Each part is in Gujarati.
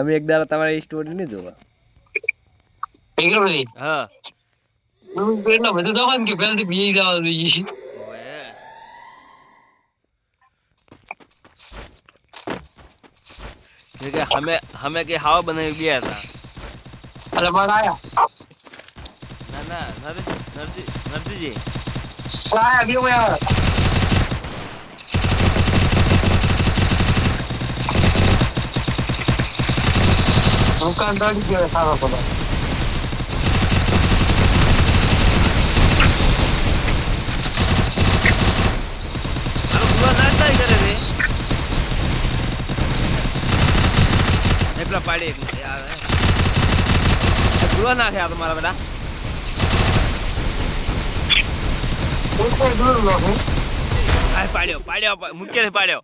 તમે એક દાડા તમારી સ્ટોરી નહીં જોવા નીકળો બધી હા હું પેટમાં બધું તો ને કે પહેલાથી બી જવા જોઈએ ઓએ એ કે હમે હમે કે હાવા બનાવી ગયા હતા એટલે મારા આયા ના ના નર- નરસિંહ નરસિંહજી આયા બે આયા દુકાન દાડી ગયો સારો રે એકલા પાડી આવે ગુવા નાખે આ તમારા આ પાડ્યો પાડ્યો ને પાડ્યો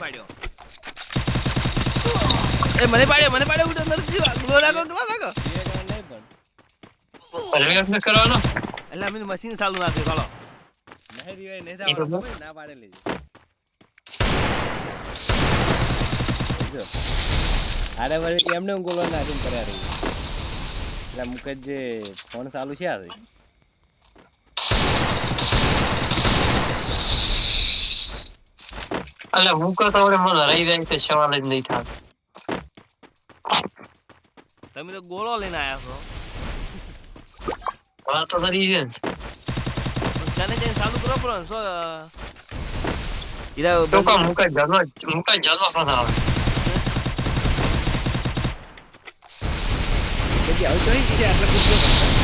પાડ્યો. એ મને પાડ્યો મને પાડ્યો ઉડો નરસિંહ ગુવા નાખો ગુવા નાખો. પ્રવેશ ન કરવાનો એટલે અમે મશીન ચાલુ નહીં રીવાય નહીં ના જો. વળી એમને હું ગોલો નાખીને કર્યા રહી. એટલે મુકેશ જે ફોન ચાલુ છે આ રહી. એટલે હું કહો તો મને જાય તો સવાલ જ નહીં થાય તમે તો ગોળો લઈને આયા છો. વાત તો કરી છે. ચાલે જઈને ચાલુ કરો પણ શું ઈરા તો કામ મુકાઈ જલવા મુકાઈ જલવા પણ આવે. પછી આવું તો નહીં આટલા કૂદકો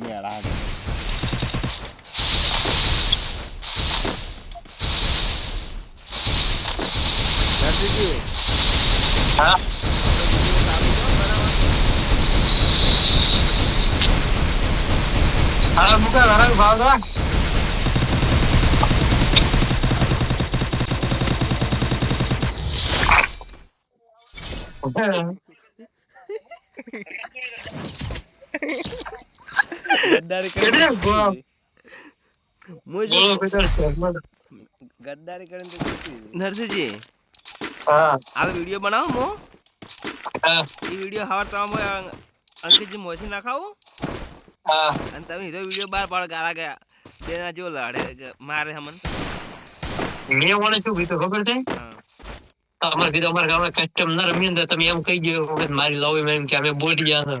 mira las aquí. Hah? Halo, buka, larang, bawah, Oke. ગદ્દારી કેટલે ગોળો? કરી મુજ બોલો બેટા ચશ્મા. ગદ્દારી કરીને તો જીતી હતી. નરસિંહજી. હા. આ વીડિયો બનાવો મો. હા. એ વીડિયો હવાર તમે અંકિતજી મોસી નાખાવો. હા. અને તમે હીરો વીડિયો બાર પાડો ગાળા ગયા. તેના જો લડે મારે હમન. મેં મને શું કીધું ખબર છે? અમારે કીધું અમારા ગામના કસ્ટમ ના રમી ને તમે એમ કહી દો મારી લાવી મેં એમ કે અમે બોલી ગયા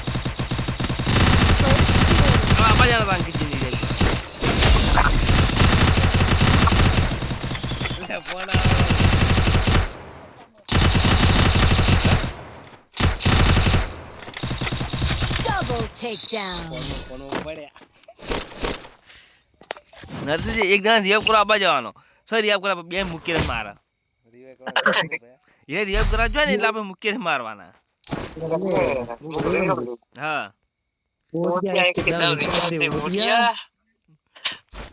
અંકિતજી ની રિયાબ એટલે ફોન આવે Double takedown. નરસિંહજી એક જણા જવાનો કરવા બે મૂકીને મારે એ કરવા જોઈએ ને એટલે આપણે મૂકીને મારવાના હા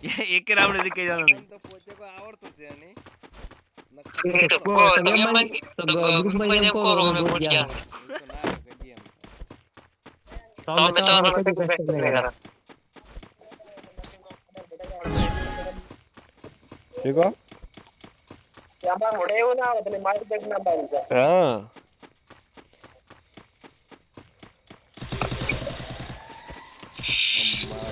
एक राउंड दिखे ठीक है हाँ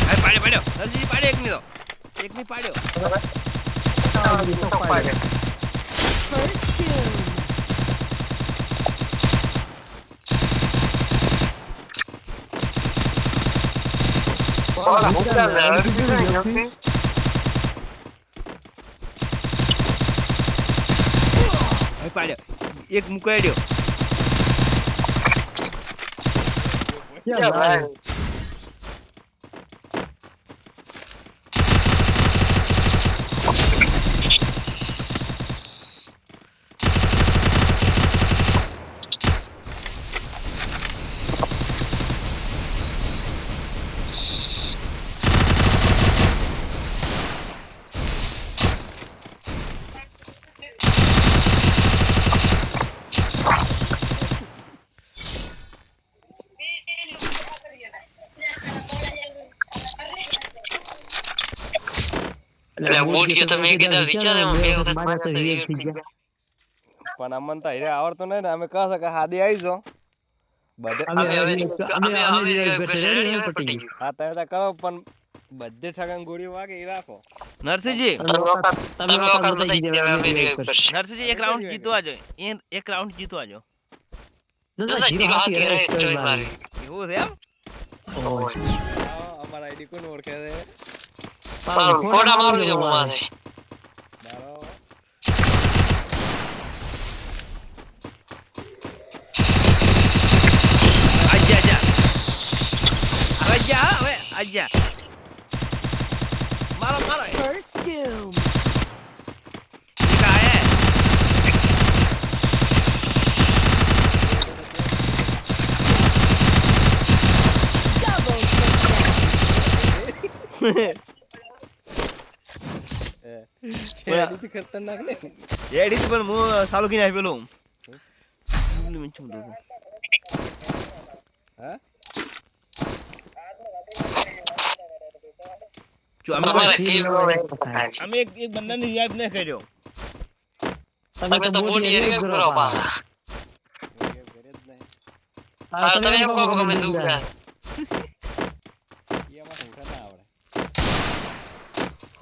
હવે પાડ્યો એક મુકાડ્યો ક્યાં ભાઈ? એટલે બૂટ ગયો તો મેં કીધું વિચારે હું બે વખત માર્યા તો Revive થઈ ગયા. પણ અમને તો હીરે આવડતું નહીં ને અમે કહે છે કે હાદી આવી જાઓ બધે અમે હવે- અમે અમે revive કરશે, revive પતી ગયું. હા તમે તો કરો પણ બધે ઠગન ગોળી વાગે એ રાખો નરસિંહજી તમે વખત- તમે વખત બતાવી દીધી, હવે અમે revive કરશે. નરસિંહજી એક રાઉન્ડ જીતવા જો એ એક રાઉન્ડ જીતવા જો દાદા, જીરો હાથી રહે, ચોઈ મારી. એવું છે એમ ઓય. આવો, અમારા આઈડી કોણ ઓળખે છે પાછું ફોટા મારું છે મારે. મારો આજા આજા હવે જા હવે આજા મારો મારો એક First doom. ખતરનાક ને એડી પણ હું સાલું કીને આવી પેલું. બોલી બોલું? હા? જો અમે. અમે એક એક બંદાને યાદ ન કર્યો. તમે તો બૂટ revive કરો નહીં. હા, તમે એમ કહો કે અમે દુબળા.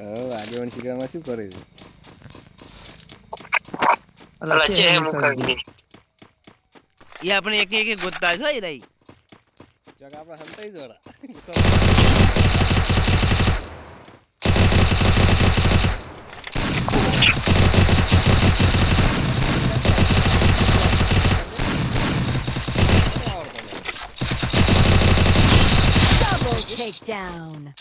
હવે આગેવાન શીખવામાં શું કરે છે. એ આપણે એક એક એક ગોતતા છે એ રહી ચક આપણે હંતાઈ જોરા Take takedown.